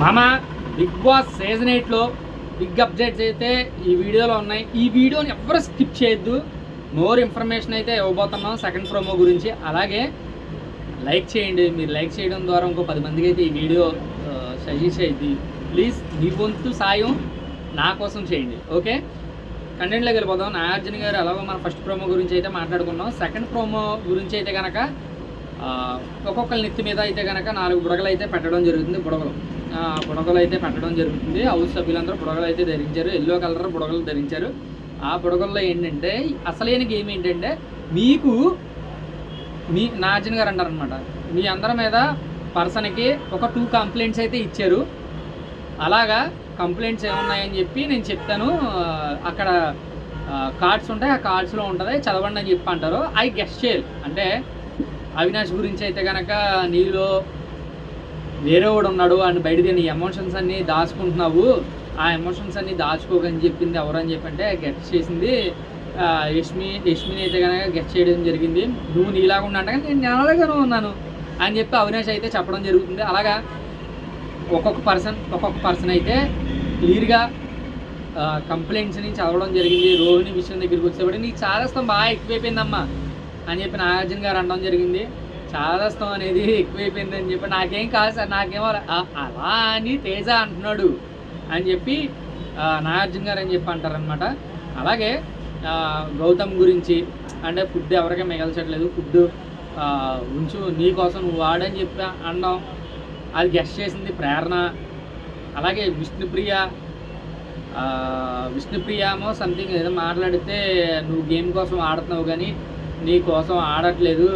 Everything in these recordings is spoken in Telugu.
మామ బిగ్ బాస్ సీజన్ ఎయిట్లో బిగ్ అప్డేట్స్ అయితే ఈ వీడియోలో ఉన్నాయి. ఈ వీడియోని ఎవరు స్కిప్ చేయొద్దు. మోర్ ఇన్ఫర్మేషన్ అయితే ఇవ్వబోతున్నాం సెకండ్ ప్రోమో గురించి. అలాగే లైక్ చేయండి. మీరు లైక్ చేయడం ద్వారా ఇంకో పది మందికి అయితే ఈ వీడియో సజెస్ట్ అయింది ప్లీజ్ మీ వంతు సాయం నా కోసం చేయండి. ఓకే కంటెంట్లోకి వెళ్ళిపోదాం. నాగార్జున గారు ఎలాగో మన ఫస్ట్ ప్రోమో గురించి అయితే మాట్లాడుకున్నాం. సెకండ్ ప్రోమో గురించి అయితే కనుక ఒక్కొక్కరి నెత్తి మీద అయితే కనుక నాలుగు బుడగలు అయితే పెట్టడం జరుగుతుంది. బుడగలు. బుడగలు అయితే పెట్టడం జరుగుతుంది. హౌస్ సభ్యులందరూ బుడగలు అయితే ధరించారు. ఎల్లో కలర్ బుడగలు ధరించారు. ఆ బుడగల్లో ఏంటంటే అసలైన గేమ్ ఏంటంటే మీకు మీ నాజన్ గారు అంటారనమాట మీ అందరి మీద పర్సన్కి ఒక టూ కంప్లైంట్స్ అయితే ఇచ్చారు. అలాగా కంప్లైంట్స్ ఏమున్నాయని చెప్పి నేను చెప్తాను. అక్కడ కార్డ్స్ ఉంటాయి. ఆ కార్డ్స్లో ఉంటుంది. చదవండి అని చెప్పి అంటారు. అవి గెస్ట్ చేయాలి. అంటే అవినాష్ గురించి అయితే కనుక నీలో వేరే వాడు ఉన్నాడు అని బయట నీ ఎమోషన్స్ అన్నీ దాచుకుంటున్నావు ఆ ఎమోషన్స్ అన్నీ దాచుకోకని చెప్పింది ఎవరని చెప్పంటే గెట్ చేసింది యష్మి యష్మిని అయితే కనుక గెట్ చేయడం జరిగింది. నువ్వు నీలాగుండా అంటే నేను అలాగే ఉన్నాను అని చెప్పి అవినాష్ అయితే చెప్పడం జరుగుతుంది. అలాగా ఒక్కొక్క పర్సన్ ఒక్కొక్క పర్సన్ అయితే క్లియర్గా కంప్లైంట్స్ని చదవడం జరిగింది. రోహిణి విషయం దగ్గరికి వచ్చేప్పటికి నీకు చాదస్తం బాగా ఎక్కువైపోయిందమ్మా అని చెప్పి నాగార్జున గారు అనడం జరిగింది. చాదస్తం అనేది ఎక్కువైపోయిందని చెప్పి నాకేం కాదు సార్ నాకేమో అలా అని తేజ అంటున్నాడు అని చెప్పి నాగార్జున గారు అని చెప్పి అంటారనమాట అలాగే గౌతమ్ గురించి అంటే ఫుడ్ ఎవరికీ మిగల్చట్లేదు ఫుడ్ ఉంచు నీకోసం నువ్వు వాడని చెప్పి అనడం అది గెస్ట్ చేసింది ప్రేరణ. అలాగే విష్ణుప్రియ విష్ణుప్రియమో సంథింగ్ ఏదో మాట్లాడితే నువ్వు గేమ్ కోసం ఆడుతున్నావు కానీ నీ కోసం ఆడట్లేదు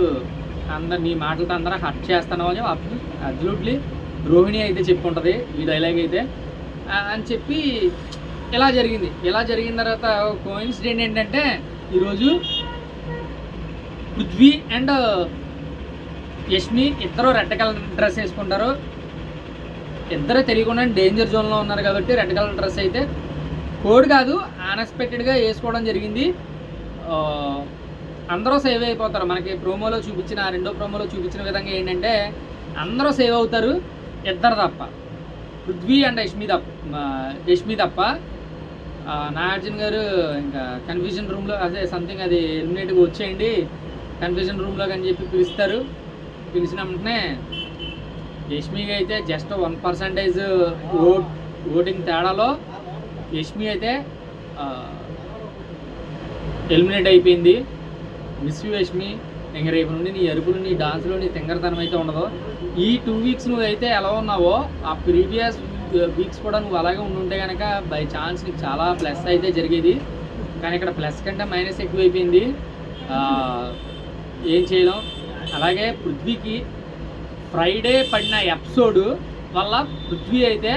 అందరు నీ మాటలతో అందరూ హర్ట్ చేస్తున్నావు అని అబ్సల్యూట్లీ రోహిణి అయితే చెప్పుకుంటుంది ఈ డైలాగ్ అయితే. అని చెప్పి ఇలా జరిగింది. ఇలా జరిగిన తర్వాత కోయిన్సిడెంట్ ఏంటంటే ఈరోజు పృథ్వీ అండ్ యష్మి ఇద్దరు రెడ్ కలర్ డ్రెస్ వేసుకుంటారు. ఇద్దరు తెలియకుండా డేంజర్ జోన్లో ఉన్నారు కాబట్టి రెడ్ కలర్ డ్రెస్ అయితే. కోడ్ కాదు అన్ఎక్స్పెక్టెడ్గా వేసుకోవడం జరిగింది. అందరూ సేవ్ అయిపోతారు. మనకి ప్రోమోలో చూపించిన రెండో ప్రోమోలో చూపించిన విధంగా ఏంటంటే అందరూ సేవ్ అవుతారు ఇద్దరు తప్ప. పృథ్వీ అండ్ యష్మి తప్ప యష్మి తప్ప. నాగార్జున గారు ఇంకా కన్ఫ్యూజన్ రూమ్లో అదే సంథింగ్ అది ఎలిమినేట్గా వచ్చేయండి. కన్ఫ్యూజన్ రూమ్లో అని చెప్పి పిలుస్తారు. పిలిచిన వెంటనే యష్మికి అయితే just one percentage vote voting తేడాలో Yashmi అయితే ఎలిమినేట్ అయిపోయింది. మిస్ యూ ఇంక రేపు నుండి నీ అరుపులు నీ డాన్సులు నీ తింగరతనం అయితే ఉండదు. ఈ టూ వీక్స్ నువ్వు అయితే ఎలా ఉన్నావో ఆ ప్రీవియస్ వీక్స్ కూడా నువ్వు అలాగే ఉండుంటే కనుక బై ఛాన్స్ నీకు చాలా ప్లస్ అయితే జరిగేది. కానీ ఇక్కడ ప్లస్ కంటే మైనస్ ఎక్కువైపోయింది. ఏం చేయడం అలాగే పృథ్వీకి ఫ్రైడే పడిన ఎపిసోడ్ వల్ల పృథ్వీ అయితే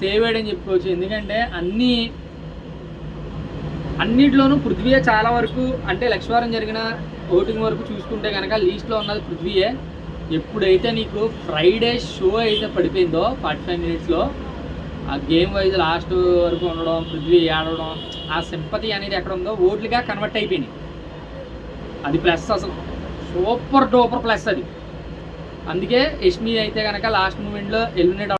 సేవ్ అయ్యాడని చెప్పుకోవచ్చు ఎందుకంటే అన్నీ అన్నిట్లోనూ పృథ్వీయే చాలా వరకు అంటే లక్ష్మీవారం జరిగిన ఓటింగ్ వరకు చూసుకుంటే కనుక లీస్ట్లో ఉన్నది పృథ్వీయే. ఎప్పుడైతే నీకు ఫ్రైడే షో అయితే పడిపోయిందో ఫార్టీ ఫైవ్ మినిట్స్లో ఆ గేమ్ వైజ్ లాస్ట్ వరకు ఉండడం పృథ్వీ ఆడడం ఆ సింపతి అనేది ఎక్కడ ఉందో ఓట్లుగా కన్వర్ట్ అయిపోయినాయి. అది ప్లస్ అసలు. సూపర్ డూపర్ ప్లస్ అది. అందుకే యష్మి అయితే కనుక లాస్ట్ మూమెంట్లో ఎలిమినేట్